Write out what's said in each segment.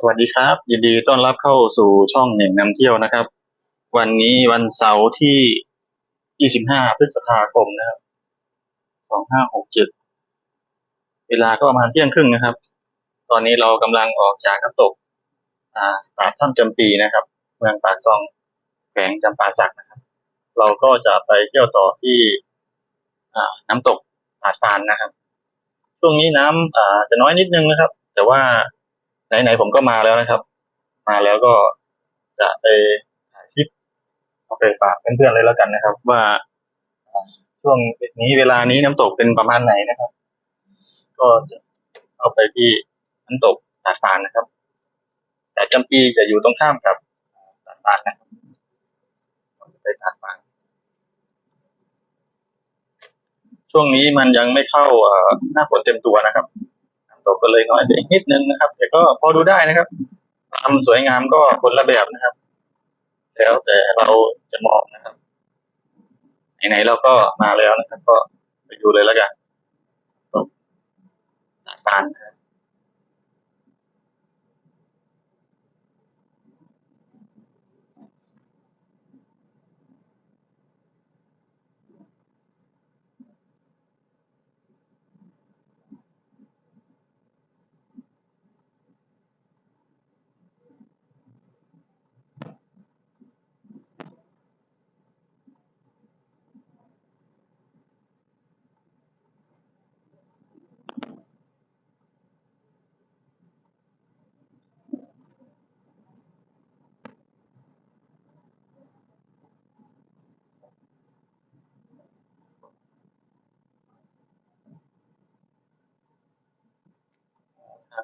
สวัสดีครับ ยินดีต้อนรับเข้าสู่ช่องเหน่งนำเที่ยวนะครับ วันนี้วันเสาร์ที่ 25 พฤษภาคมนะครับ 2567 เวลาก็ประมาณเที่ยงครึ่งนะครับ ตอนนี้เรากำลังออกจากน้ำตกอ่าปากถ้ำจำปีนะครับ เมืองปากซองแขวงจำปาสักนะครับ เราก็จะไปเที่ยวต่อที่อ่าน้ำตกปาดฟานนะครับ ช่วงนี้น้ำอ่าจะน้อยนิดนึงนะครับ แต่ว่า ไหนๆผมก็มาแล้วนะครับ มาแล้วก็จะไปถ่ายคลิปเอาไปฝากเพื่อนๆเลยแล้วกันนะครับ ว่าช่วงนี้เวลานี้น้ำตกเป็นประมาณไหนนะครับ ก็เอาไปที่น้ำตกตาดฟานนะครับ แต่จำปีจะอยู่ตรงข้ามกับตาดฟานนะครับไปตาดฟานช่วงนี้มันยังไม่เข้าหน้าฝนเต็มตัวนะครับ ตกก็เลยน้อยไปอีกนิดนึงนะครับ แต่ก็พอดูได้นะครับความสวยงามก็คนละแบบนะครับ แล้วแต่เราจะมองนะครับไหนๆเราก็มาแล้วนะครับ ก็ไปดูเลยแล้วกันตกตาดฟานะครับ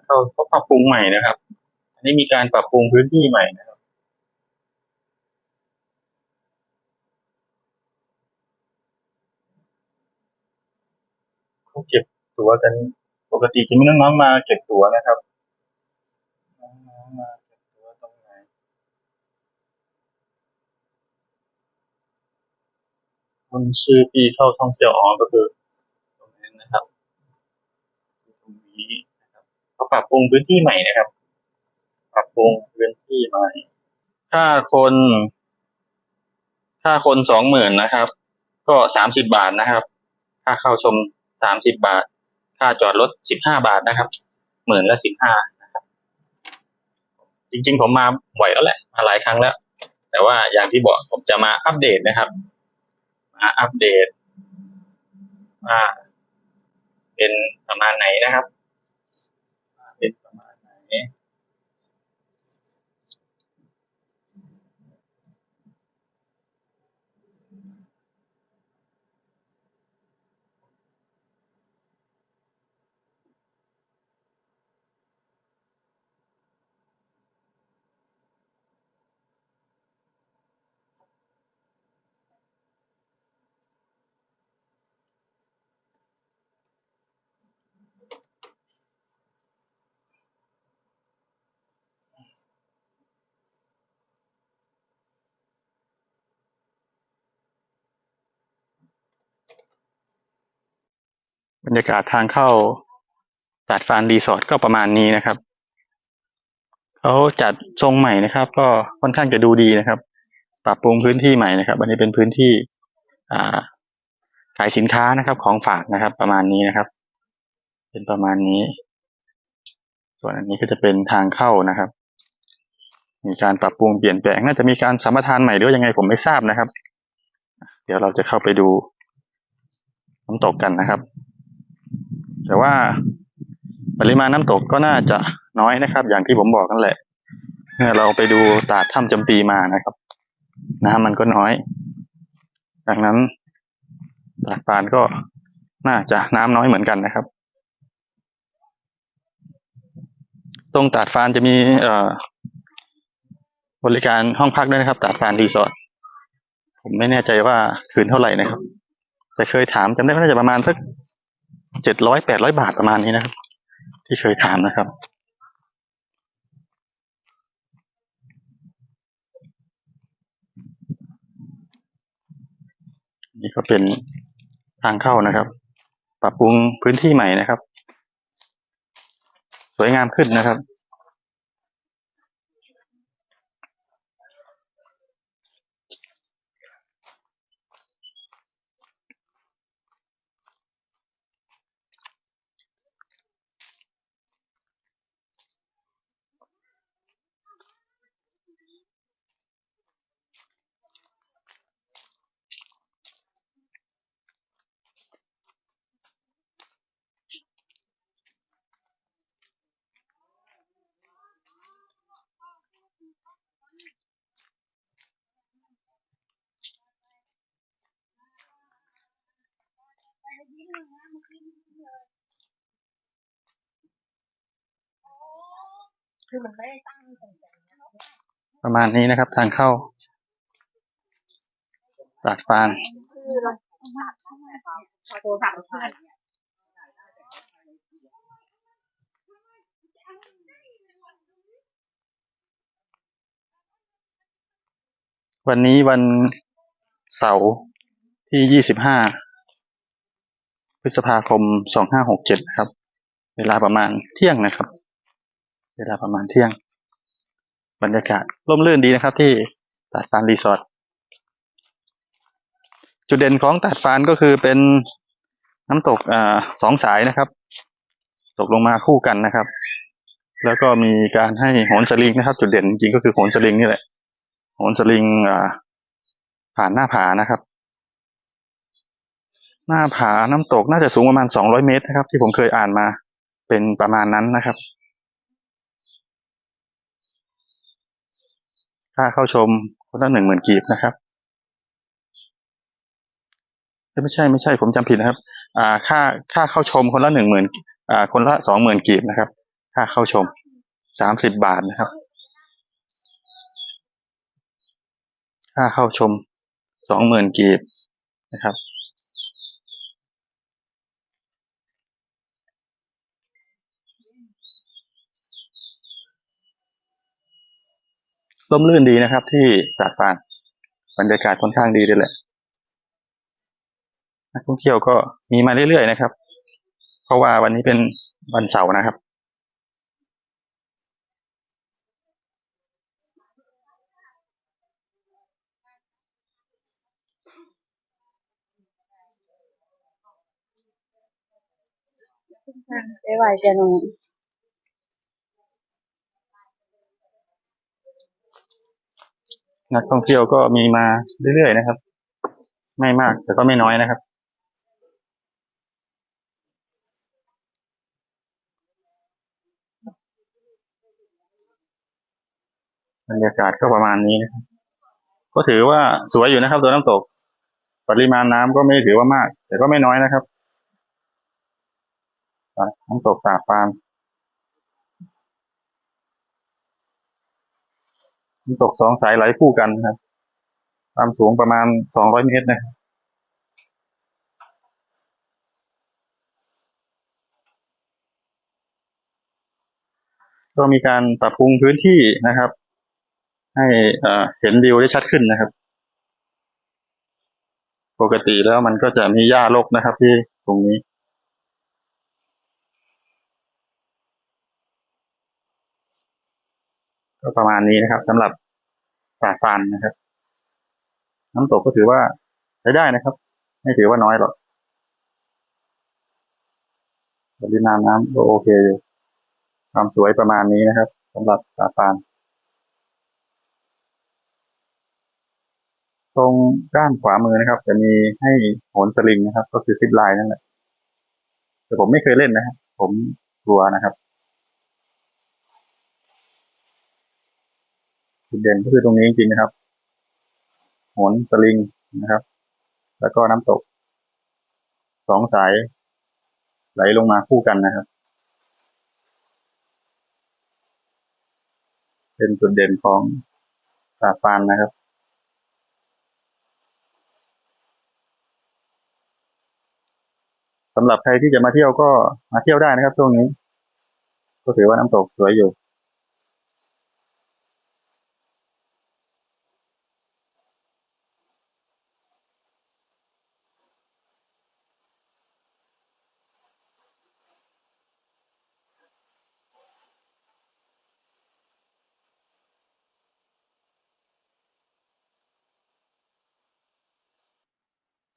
เขาเขาปรับปรุงใหม่นะครับ อันนี้มีการปรับปรุงพื้นที่ใหม่นะครับ เขาเก็บตัวกันปกติจะมีน้องๆมาเก็บตัวนะครับน้องๆมาเก็บตัวตรงไหนคนชื่อที่เข้าท่องเที่ยวอ๋อก็คือตรงนี้นะครับ ตรงนี้นะครับเขา ปรับปรุงพื้นที่ใหม่นะครับ ปรับปรุงพื้นที่ใหม่ถ้าคนถ้าคนสองหมื่นนะครับ ก็สามสิบบาทนะครับ ค่าเข้าชมสามสิบบาท ค่าจอดรถสิบห้าบาทนะครับ หมื่นละสิบห้านะครับ จริงๆ ผมมาบ่อยแล้วแหละ มาหลายครั้งแล้ว แต่ว่าอย่างที่บอกผมจะมาอัปเดตนะครับ มาอัปเดตว่าเป็นประมาณไหนนะครับว่าเป็นประมาณไหน บ รรยากาศทางเข้าตาดฟานรีสอร์ทก็ประมาณนี้นะครับเขาจัดทรงใหม่นะครับ ก็ค่อนข้างจะดูดีนะครับ ปรับปรุงพื้นที่ใหม่นะครับ อันนี้เป็นพื้นที่ขายสินค้านะครับ ของฝากนะครับ ประมาณนี้นะครับ เป็นประมาณนี้ ส่วนอันนี้ก็จะเป็นทางเข้านะครับ มีการปรับปรุงเปลี่ยนแปลงน่าจะมีการสัมปทานใหม่หรือยังไงผมไม่ทราบนะครับ เดี๋ยวเราจะเข้าไปดูน้ำตกกันนะครับ แต่ว่าปริมาณน้ำตกก็น่าจะน้อยนะครับ อย่างที่ผมบอกนั่นแหละ เราไปดูตาดถ้ำจำปีมานะครับ น้ำมันก็น้อย ดังนั้นตาดปานก็น่าจะน้ำน้อยเหมือนกันนะครับ ตรงตาดฟานจะมีเอ่อบริการห้องพักด้วยนะครับ ตาดฟานรีสอร์ทผมไม่แน่ใจว่าคืนเท่าไหร่นะครับ แต่เคยถามจำได้ว่าน่าจะประมาณสัก เจ็ดร้อยแปดร้อยบาทประมาณนี้นะครับ ที่เคยถามนะครับ นี่ก็เป็นทางเข้านะครับ ปรับปรุงพื้นที่ใหม่นะครับ สวยงามขึ้นนะครับ คือมันไม่ได้ตั้งประมาณนี้นะครับ ทางเข้าตาดฟานคือเราโทรศัพท์เพื่อนวันนี้วันเสาร์ที่ยี่สิบห้าพฤษภาคมสองห้าหกเจ็ดครับ เวลาประมาณเที่ยงนะครับ เวลาประมาณเที่ยง บรรยากาศร่มรื่นดีนะครับ ที่ตาดฟานรีสอร์ทจุดเด่นของตาดฟานก็คือเป็นน้ำตกอสองสายนะครับ ตกลงมาคู่กันนะครับ แล้วก็มีการให้โหนสลิงนะครับ จุดเด่นจริงก็คือโหนสลิงนี่แหละโหนสลิงผ่านหน้าผานะครับ หน้าผาน้ำตกน่าจะสูงประมาณสองร้อยเมตรนะครับ ที่ผมเคยอ่านมาเป็นประมาณนั้นนะครับ ค่าเข้าชมคนละหนึ่งหมื่นกีบนะครับไม่ใช่ไม่ใช่ผมจำผิดนะครับ อ่าค่าค่าเข้าชมคนละหนึ่งหมื่นอ่าคนละสองหมื่นกีบนะครับ ค่าเข้าชมสามสิบบาทนะครับ ค่าเข้าชมสองหมื่นกีบนะครับ ร่มรื่นดีนะครับ ที่ตาดฟานบรรยากาศค่อนข้างดีด้วยแหละนักท่องเที่ยวก็มีมาเรื่อยๆนะครับ เพราะว่าวันนี้เป็นวันเสาร์นะครับไปไหวจะนอน นักท่องเที่ยวก็มีมาเรื่อยๆนะครับ ไม่มากแต่ก็ไม่น้อยนะครับ บรรยากาศก็ประมาณนี้นะครับ ก็ถือว่าสวยอยู่นะครับ ตัวน้ำตก ปริมาณน้ำก็ไม่ถือว่ามาก แต่ก็ไม่น้อยนะครับน้ำตกตาดฟาน น้ำตกสองสายไหลคู่กันนะครับความสูงประมาณสองร้อยเมตรนะครับก็มีการปรับปรุงพื้นที่นะครับ ให้เห็นวิวได้ชัดขึ้นนะครับ ปกติแล้วมันก็จะมีหญ้ารกนะครับที่ตรงนี้ ก็ประมาณนี้นะครับสำหรับป่าฟานนะครับ น้ำตกก็ถือว่าใช้ได้นะครับ ไม่ถือว่าน้อยหรอกปริมาณน้ำก็โอเคอยู่ความสวยประมาณนี้นะครับสำหรับป่าฟานตรงด้านขวามือนะครับ จะมีให้โหนสลิงนะครับ ก็คือซิปไลน์นั่นแหละแต่ผมไม่เคยเล่นนะครับผมกลัวนะครับ จุดเด่นก็คือตรงนี้จริงๆนะครับหนสลิงนะครับ แล้วก็น้ำตกสองสาย ไหลลงมาคู่กันนะครับ เป็นจุดเด่นของตาฟานนะครับสำหรับใครที่จะมาเที่ยวก็มาเที่ยวได้นะครับช่วงนี้ ก็ถือว่าน้ำตกสวยอยู่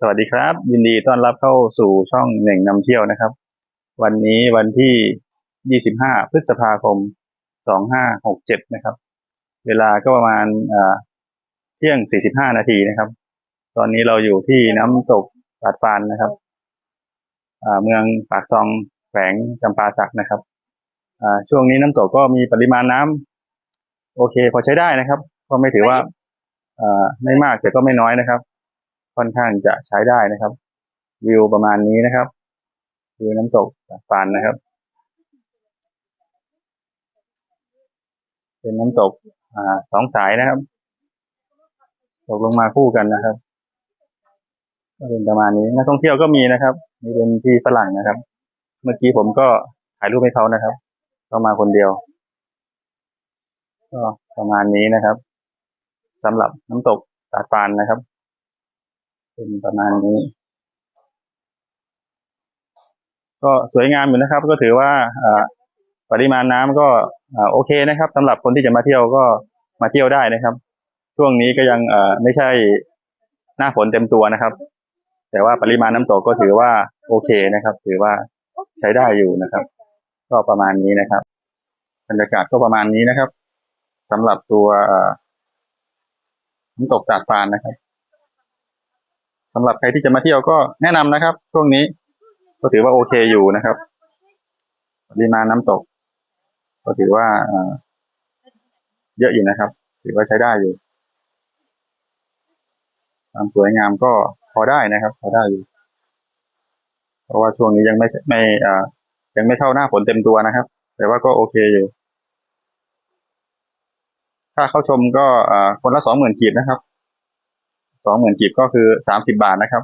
สวัสดีครับ ยินดีต้อนรับเข้าสู่ช่องหนึ่งนำเที่ยวนะครับ วันนี้วันที่ 25 พฤษภาคม 2567 นะครับ เวลาก็ประมาณเที่ยง 45 นาทีนะครับ ตอนนี้เราอยู่ที่น้ำตกตาดฟานนะครับเมืองปากซองแขวงจำปาสักนะครับช่วงนี้น้ำตกก็มีปริมาณน้ำโอเคพอใช้ได้นะครับ ก็ไม่ถือว่าไม่มากแต่ก็ไม่น้อยนะครับ ค่อนข้างจะใช้ได้นะครับ วิวประมาณนี้นะครับวิวน้ำตกตาฟานนะครับ เป็นน้ำตกอ่าสองสายนะครับ ตกลงมาคู่กันนะครับก็เป็นประมาณนี้นักท่องเที่ยวก็มีนะครับนี่เป็นที่ฝรั่งนะครับ เมื่อกี้ผมก็ถ่ายรูปให้เขานะครับเขามาคนเดียว ก็ประมาณนี้นะครับสำหรับน้ำตกตาดปานนะครับ เป็นประมาณนี้ ก็สวยงามอยู่นะครับ ก็ถือว่าปริมาณน้ำก็โอเคนะครับสำหรับคนที่จะมาเที่ยวก็มาเที่ยวได้นะครับ ช่วงนี้ก็ยังไม่ใช่หน้าฝนเต็มตัวนะครับ แต่ว่าปริมาณน้ำตกก็ถือว่าโอเคนะครับ ถือว่าใช้ได้อยู่นะครับ ก็ประมาณนี้นะครับบรรยากาศก็ประมาณนี้นะครับสำหรับตัวน้ำตกตาดปานนะครับ สำหรับใครที่จะมาเที่ยวก็แนะนำนะครับ ช่วงนี้ก็ถือว่าโอเคอยู่นะครับปริมาณน้ำตก ก็ถือว่าเยอะอยู่นะครับ ถือว่าใช้ได้อยู่ความสวยงามก็พอได้นะครับ พอได้อยู่ เพราะว่าช่วงนี้ยังไม่ไม่อ่ายังไม่เข้าหน้าฝนเต็มตัวนะครับ แต่ว่าก็โอเคอยู่ค่าเข้าชมก็อ่าคนละสองหมื่นกีบนะครับ สองหมื่นกีบก็คือสามสิบบาทนะครับ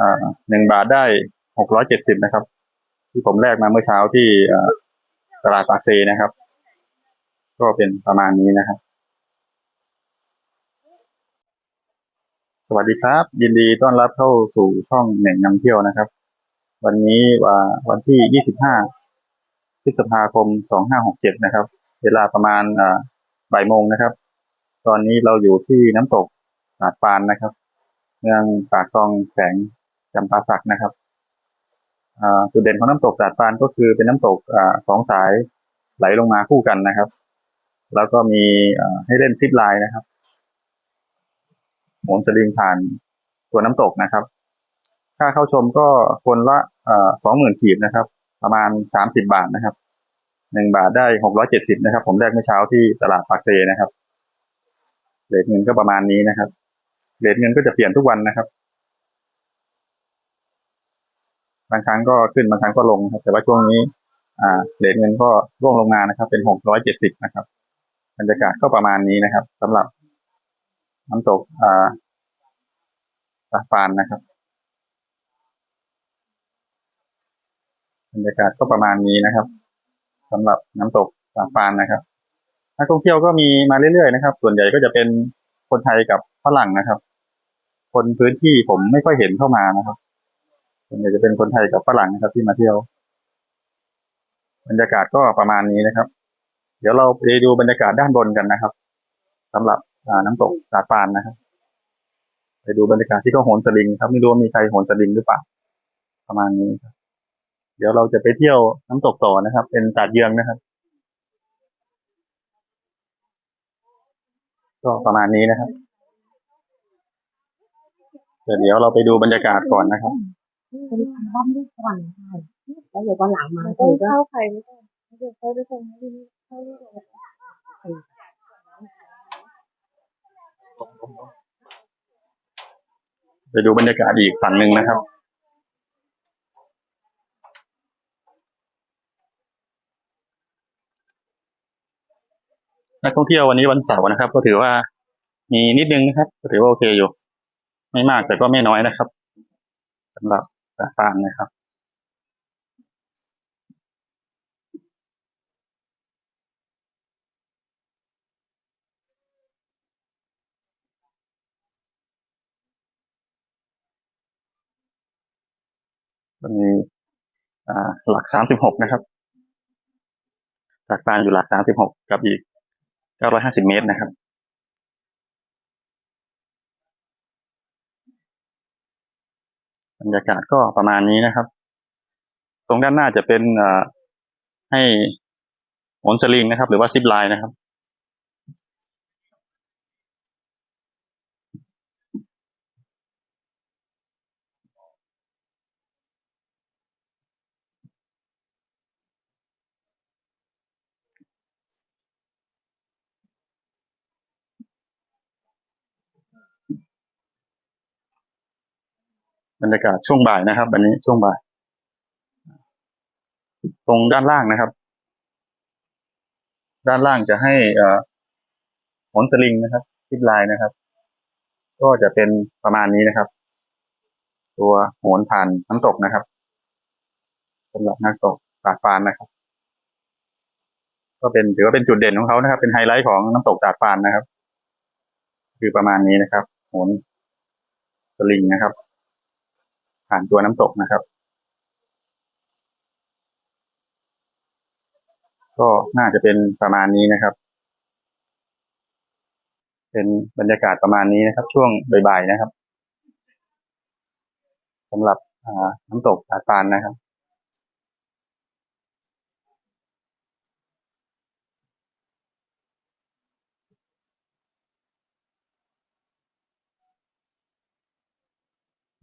อ่าหนึ่งบาทได้หกร้อยเจ็ดสิบนะครับ ที่ผมแลกมาเมื่อเช้าที่ตลาดปากเซนะครับ ก็เป็นประมาณนี้นะครับ สวัสดีครับ ยินดีต้อนรับเข้าสู่ช่องเหน่งนำเที่ยวนะครับ วันนี้ว่าวันที่25พฤษภาคม2567นะครับ เวลาประมาณอ่าบ่ายโมงนะครับ ตอนนี้เราอยู่ที่น้ำตก หาดปานนะครับเมืองปากคลองแสงจำปาสักนะครับจุดเด่นของน้ำตกตาดปานก็คือเป็นน้ำตกอสองสายไหลลงมาคู่กันนะครับ แล้วก็มีให้เล่นซิปไลน์นะครับโหนสลิงผ่านตัวน้ำตกนะครับ ค่าเข้าชมก็คนละสองหมื่นกีบนะครับ ประมาณสามสิบบาทนะครับหนึ่งบาทได้หกร้อยเจ็ดสิบนะครับ ผมแรกเมื่อเช้าที่ตลาดปากเซนะครับเรทเงินก็ประมาณนี้นะครับ เหรทเงินก็จะเปลี่ยนทุกวันนะครับ บางครั้งก็ขึ้นบางครั้งก็ลงครับ แต่ว่าช่วงนี้ อ่าเรทเงินก็ร่วงลงมานะครับ เป็นหกร้อยเจ็ดสิบนะครับ บรรยากาศก็ประมาณนี้นะครับสำหรับน้ำตกอ่าตาฟานนะครับ บรรยากาศก็ประมาณนี้นะครับสำหรับน้ำตกตาฟานนะครับนักท่องเที่ยวก็มีมาเรื่อยๆนะครับ ส่วนใหญ่ก็จะเป็นคนไทยกับฝรั่งนะครับ คนพื้นที่ผมไม่ค่อยเห็นเข้ามานะครับส่วนใหญ่จะเป็นคนไทยกับฝรั่งนะครับที่มาเที่ยว บรรยากาศก็ประมาณนี้นะครับ เดี๋ยวเราไปดูบรรยากาศด้านบนกันนะครับสำหรับอ่าน้ำตกตาปานนะครับ ไปดูบรรยากาศที่เขาโหนสลิงครับไม่รู้ว่ามีใครโหนสลิงหรือเปล่าประมาณนี้ครับเดี๋ยวเราจะไปเที่ยวน้ำตกต่อนะครับ เป็นตาดเยืองนะครับ ก็ประมาณนี้นะครับ แต่เดี๋ยวเราไปดูบรรยากาศก่อนนะครับเป็นอัลบั้มรูปก่อนใช่แล้วเดี๋ยวตอนหลังมาก็เข้าใครไม่ต้เดี๋ยวเขาไปส่งนี่เข้าที่ไหนไปดูบรรยากาศอีกฝั่งหนึ่งนะครับนักท่องเที่ยววันนี้วันเสาร์นะครับ ก็ถือว่ามีนิดนึงนะครับก็ถือว่าโอเคอยู่ ไม่มากแต่ก็ไม่น้อยนะครับสำหรับตาฟานนะครับมันมีหลักสามสิบหกนะครับตากฟานอยู่หลักสามสิบหกกับอีกเก้าร้อยห้าสิบเมตรนะครับ บรรยากาศก็ประมาณนี้นะครับ ตรงด้านหน้าจะเป็นให้โหนสลิงนะครับ หรือว่าซิปไลน์นะครับ บรรยากาศช่วงบ่ายนะครับอันนี้ช่วงบ่าย ตรงด้านล่างนะครับ ด้านล่างจะให้เอ่อหนสลิงนะครับซิปไลน์นะครับ ก็จะเป็นประมาณนี้นะครับ ตัวโหนผ่านน้ำตกนะครับสำหรับนักตกตาดฟานนะครับ ก็เป็นถือว่าเป็นจุดเด่นของเขานะครับ เป็นไฮไลท์ของน้ำตกตาดฟานนะครับ คือประมาณนี้นะครับโหนสลิงนะครับ ผ่านตัวน้ำตกนะครับ ก็น่าจะเป็นประมาณนี้นะครับ เป็นบรรยากาศประมาณนี้นะครับ ช่วงบ่ายๆนะครับสำหรับน้ำตกตาตานนะครับ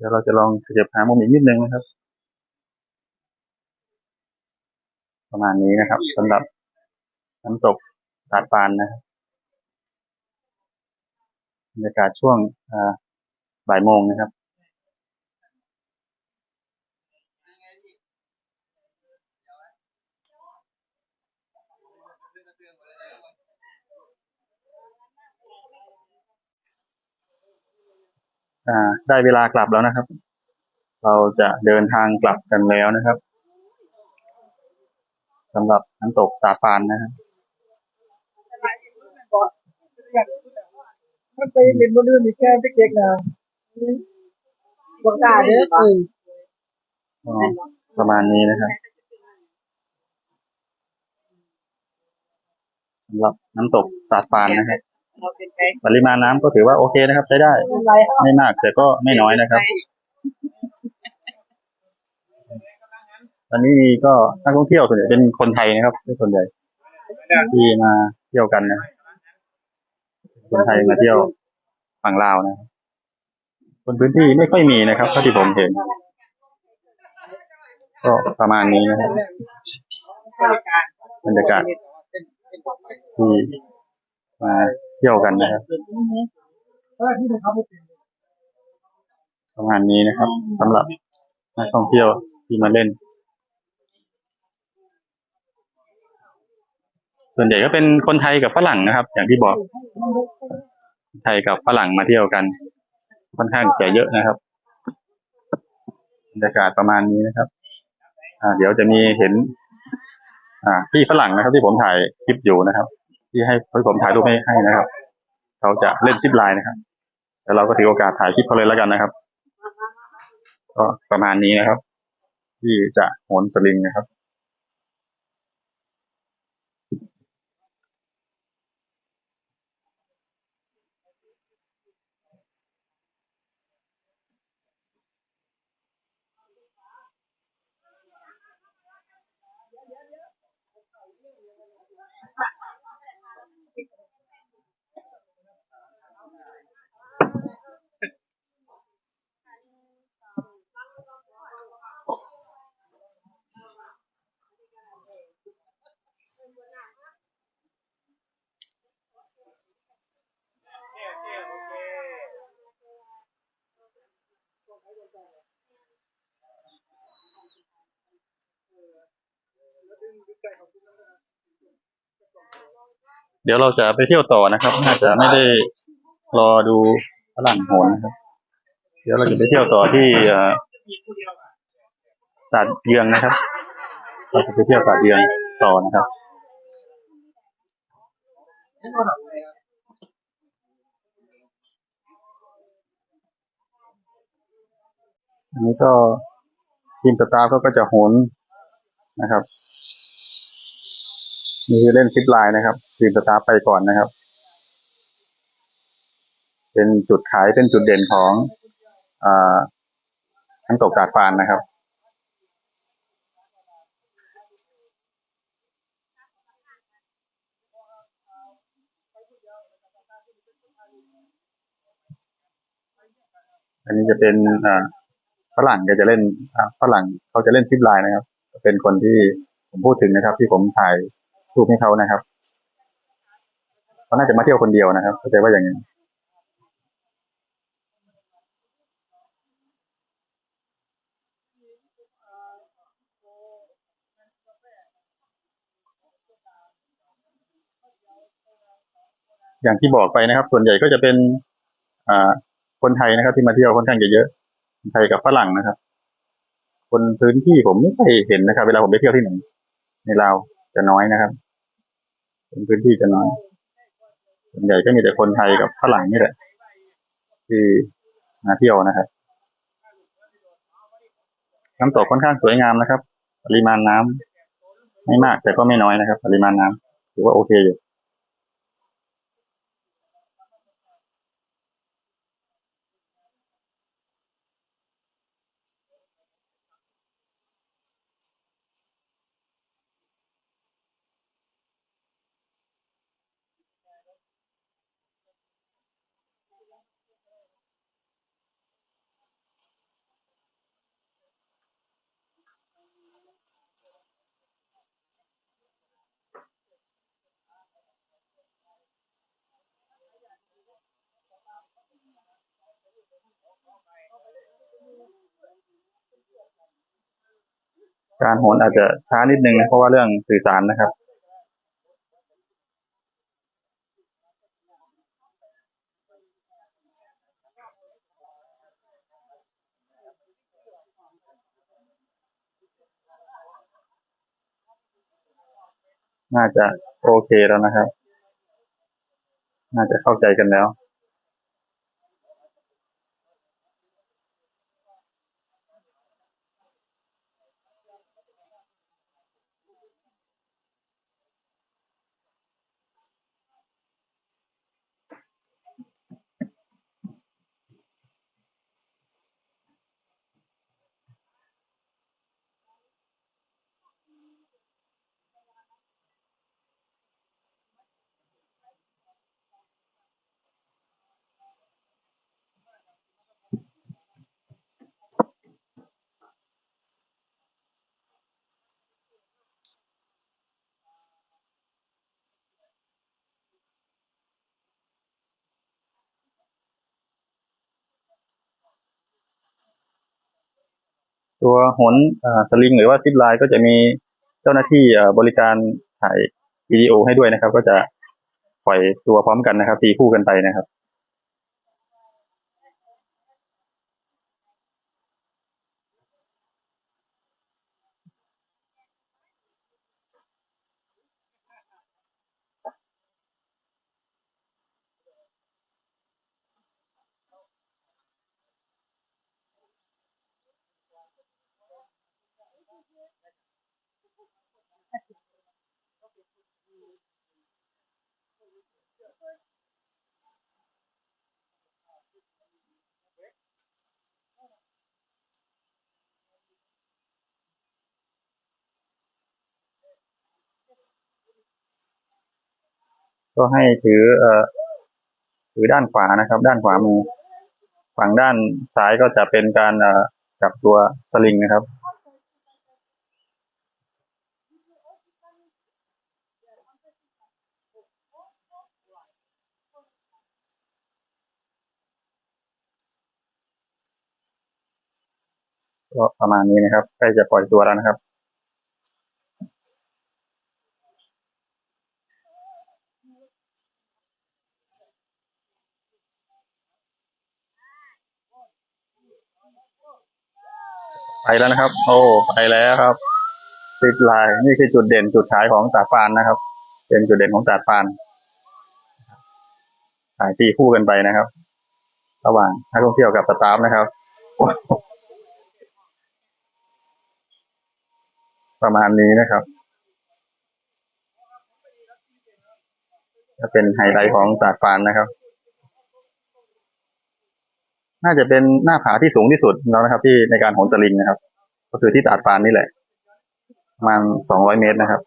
ดี๋ยวเราจะลองขยับหามุมอีกนิดนึงนะครับ ประมาณนี้นะครับสำหรับน้ำตกตาดปานนะครับบรรยากาศช่วงบ่ายโมงนะครับ ได้เวลากลับแล้วนะครับ เราจะเดินทางกลับกันแล้วนะครับสำหรับน้ำตกตาดฟานนะครับมันไปเล่นบนอื่นนี่แค่เด็กๆนะบอกกล้าเด้อเอออ๋อประมาณนี้นะครับสำหรับน้ำตกตาดฟานนะครับเราเป็นไปปริมาณน้ำก็ถือว่าโอเคนะครับ ใช้ได้อะไรเอาไม่มากแต่ก็ไม่น้อยนะครับวันนี้มีก็นักท่องเที่ยวส่วนใหญ่เป็นคนไทยนะครับเป็นส่วนใหญ่ที่มาเที่ยวกันนะคนไทยมาเที่ยวฝั่งลาวนะครับคนพื้นที่ไม่ค่อยมีนะครับเท่าที่ผมเห็น ก็ประมาณนี้นะครับบรรยากาศที่ มาเที่ยวกันนะครับปเป็นประมาณนี้นะครับสำหรับนักท่องเที่ยวที่มาเล่น ส่วนใหญ่ก็เป็นคนไทยกับฝรั่งนะครับ อย่างที่บอก ไทยกับฝรั่งมาเที่ยวกัน ค่อนข้างจะเยอะนะครับบรรยากาศประมาณนี้นะครับ อ่า เดี๋ยวจะมีเห็น อ่าพี่ฝรั่งนะครับ ที่ผมถ่ายคลิปอยู่นะครับ ที่ให้ผมถ่ายรูปให้ให้นะครับเขาจะเล่นซิปไลน์นะครับแต่เราก็ถือโอกาสถ่ายคลิปเขาเลยแล้วกันนะครับ ก็ประมาณนี้นะครับ ที่จะโหนสลิงนะครับ เดี๋ยวเราจะไปเที่ยวต่อนะครับ น่าจะไม่ได้รอดูฝรั่งโหนนะครับ เดี๋ยวเราจะไปเที่ยวต่อที่ตาดเยืองนะครับ เราจะไปเที่ยวตาดเยืองต่อนะครับ อันนี้ก็ทีมสตาฟเขาก็จะโหนนะครับนี่คือเล่นซิปไลน์นะครับทีมสตาฟไปก่อนนะครับ เป็นจุดขายเป็นจุดเด่นของอ่าทั้งตกตากฟานนะครับอันนี้จะเป็นอ่า ฝรั่งก็จะเล่นฝรั่งเขาจะเล่นซิปไลน์นะครับ เป็นคนที่ผมพูดถึงนะครับ ที่ผมถ่ายรูปให้เขานะครับเขาน่าจะมาเที่ยวคนเดียวนะครับเข้าใจว่าอย่างนั้อย่างที่บอกไปนะครับ ส่วนใหญ่ก็จะเป็นคนไทยนะครับ ที่มาเที่ยวค่อนข้างจะเยอะ ไทยกับฝรั่งนะครับ คนพื้นที่ผมไม่เคยเห็นนะครับ เวลาผมไปเที่ยวที่ไหนในลาวจะน้อยนะครับ คนพื้นที่จะน้อยส่วนใหญ่ก็มีแต่คนไทยกับฝรั่งนี่แหละ ที่มาเที่ยวนะครับน้ำตกค่อนข้างสวยงามนะครับ ปริมาณน้ำไม่มากแต่ก็ไม่น้อยนะครับ ปริมาณน้ำถือว่าโอเคอยู่ การโหนอาจจะช้านิดนึงนะเพราะว่าเรื่องสื่อสารนะครับน่าจะโอเคแล้วนะครับ น่าจะเข้าใจกันแล้ว ตัวโหนสลิงหรือว่าซิปไลน์ก็จะมีเจ้าหน้าที่บริการถ่ายวิดีโอให้ด้วยนะครับ ก็จะปล่อยตัวพร้อมกันนะครับตีคู่กันไปนะครับ ก็ให้ถือเอ่อถือด้านขวานะครับ ด้านขวามือ ฝั่งด้านซ้ายก็จะเป็นการเอ่อจับตัวสลิงนะครับ ก็ประมาณนี้นะครับใกล้จะปล่อยตัวแล้วนะครับ ไปแล้วนะครับ โอ้ไปแล้วครับซิปไลน์นี่คือจุดเด่นจุดขายของตาฟานนะครับ เป็นจุดเด่นของตาฟานถ่ายตีคู่กันไปนะครับ ระหว่างนักท่องเที่ยวกับสตาฟนะครับ ประมาณนี้นะครับจะเป็นไฮไลท์ของตาดฟานนะครับ น่าจะเป็นหน้าผาที่สูงที่สุดแล้วนะครับ ที่ในการโหนสลิงนะครับ ก็คือที่ตาดฟานนี่แหละประมาณสองร้อยเมตรนะครับ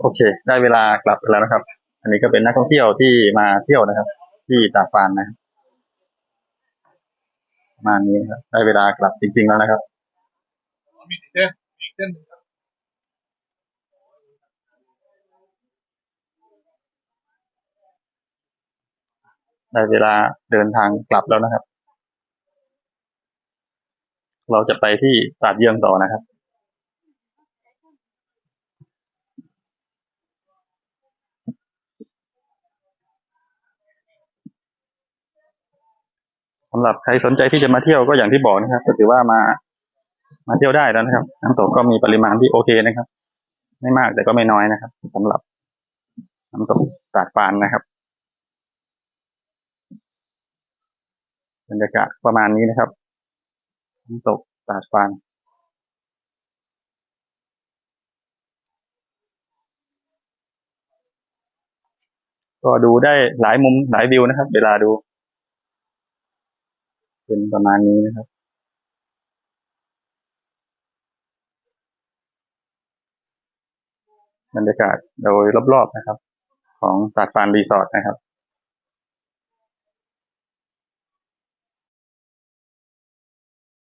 โอเค ได้เวลากลับแล้วนะครับ อันนี้ก็เป็นนักท่องเที่ยวที่มาเที่ยวนะครับ ที่ตาดฟานนะครับประมาณนี้นะครับได้เวลากลับจริง ๆ แล้วนะครับมีสี่เส้นมีอีกเส้นหนึ่งครับได้เวลาเดินทางกลับแล้วนะครับ เราจะไปที่ตาดเยืองต่อนะครับ สำหรับใครสนใจที่จะมาเที่ยวก็อย่างที่บอกนะครับก็ถือว่ามา มาเที่ยวได้แล้วนะครับ น้ำตกก็มีปริมาณที่โอเคนะครับ ไม่มากแต่ก็ไม่น้อยนะครับสำหรับน้ำตกตาดปานนะครับบรรยากาศประมาณนี้นะครับน้ำตกตาดปานก็ดูได้หลายมุมหลายวิวนะครับ เวลาดู เป็นประมาณนี้นะครับ บรรยากาศโดยรอบๆนะครับ ของตาดฟานรีสอร์ทนะครับ